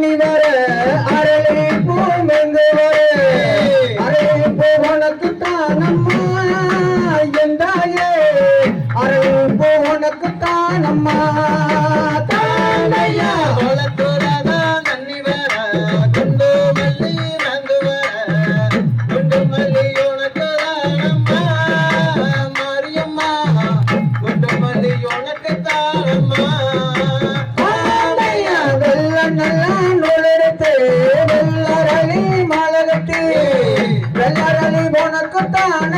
தண்ணி வர. அரளி பூ மெங்கு வர அரளி பூ உனக்கு தானம்மா எந்தாயே அரளி பூ உனக்கு தானம்மா தானையா மாரியம்மா குண்டமல்லி உனக்கு வெள்ளரணி உனக்குத்தானே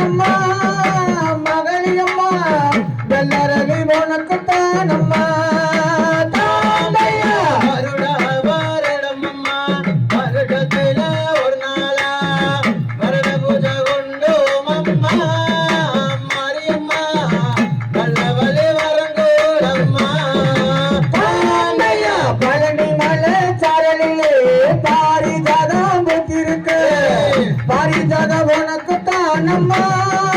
No more.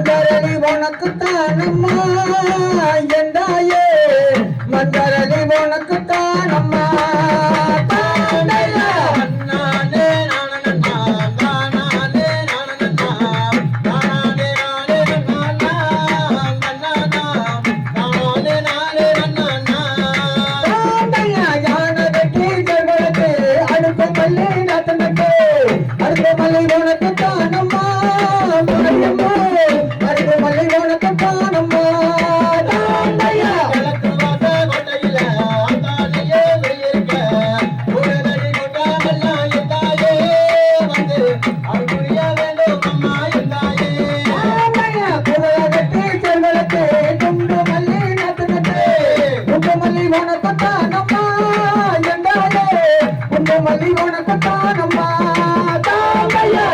மந்தரளி உனக்கு தானம்மா எந்தாயே மந்தரளி உனக்கு தானம்மா அடுத்த மலை உனக்கு தானம்மா என்றாலே உன்னை மல்லி உனக்கு தானம்மா. தாமையா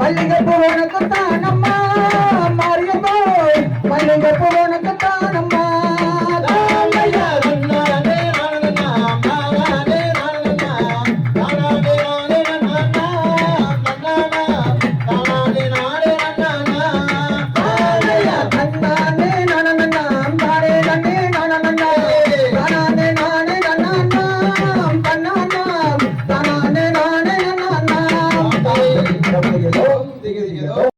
மல்லிகை பூ உனக்கு தானம்மா. மாரியப்போ மல்லிகை பூ